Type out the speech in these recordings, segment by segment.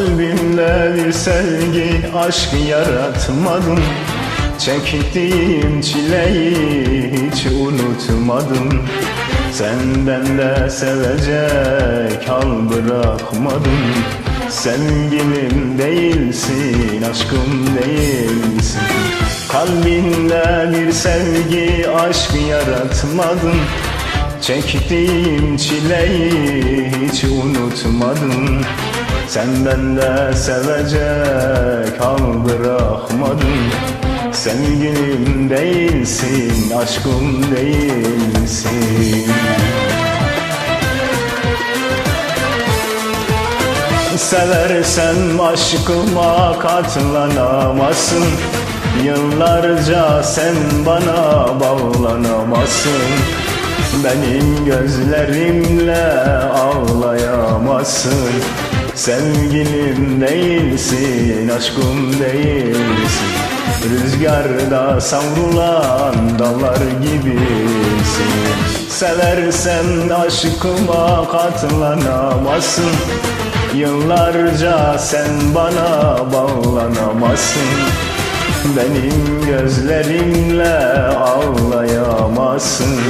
Kalbimde bir sevgi aşk yaratmadım. Çektiğim çileyi hiç unutmadım. Senden de sevecek hal bırakmadım. Sevgilim değilsin, aşkım değilsin. Kalbinde bir sevgi aşk yaratmadım. Çektiğim çileyi hiç unutmadım Senden de sevecek hal bırakmadım. Sevgilim değilsin, aşkım değilsin. Seversem aşkıma katlanamazsın. Yıllarca sen bana bağlanamazsın. Benim gözlerimle ağlayamazsın Sevgilim değilsin, aşkım değilsin. Rüzgarda savrulan dallar gibisin. Seversen aşkıma katlanamazsın. Yıllarca sen bana bağlanamazsın. Benim gözlerimle ağlayamazsın.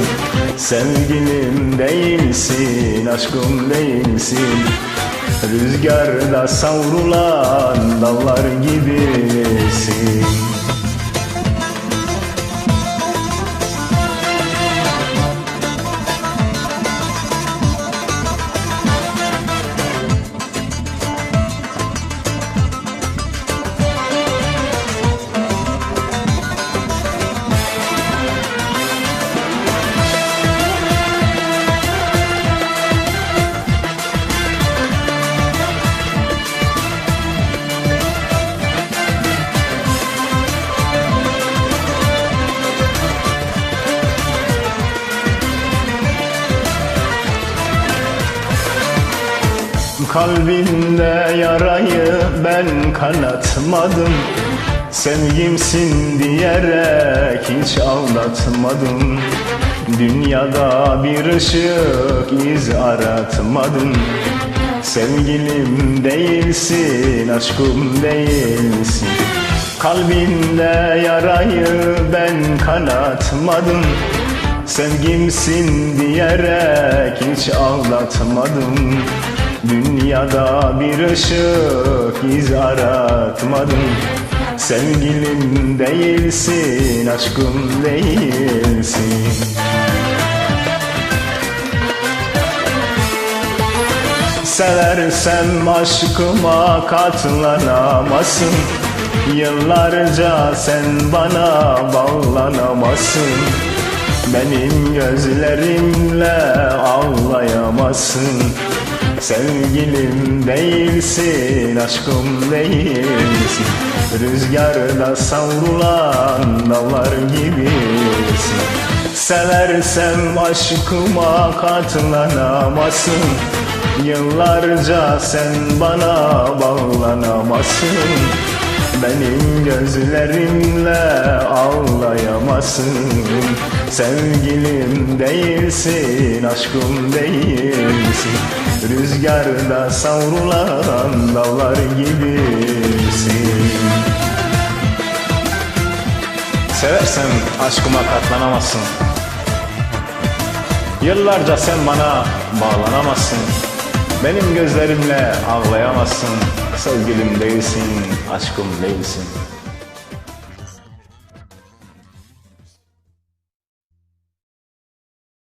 Sevgilim değilsin, aşkım değilsin Rüzgarda savrulan dallar gibisin Kalbinde yarayı ben kanatmadım. Sevgimsin diyerek hiç aldatmadım. Dünyada bir ışık iz aratmadım. Sevgilim değilsin, aşkım değilsin. Kalbinde yarayı ben kanatmadım. Sevgimsin diyerek hiç aldatmadım Dünyada bir ışık iz aratmadım. Sevgilim değilsin, aşkım değilsin. Seversem aşkıma katlanamazsın. Yıllarca sen bana bağlanamazsın. Benim gözlerimle ağlayamazsın Sevgilim değilsin, aşkım değilsin. Rüzgarda savrulan dallar gibisin. Seversem aşkıma katlanamazsın Yıllarca sen bana bağlanamazsın benim gözlerimle ağlayamazsın. Sevgilim değilsin, aşkım değilsin. Rüzgarda savrulan dallar gibisin. Seversen aşkıma katlanamazsın. Yıllarca sen bana bağlanamazsın Benim gözlerimle ağlayamazsın Sevgilim değilsin, aşkım değilsin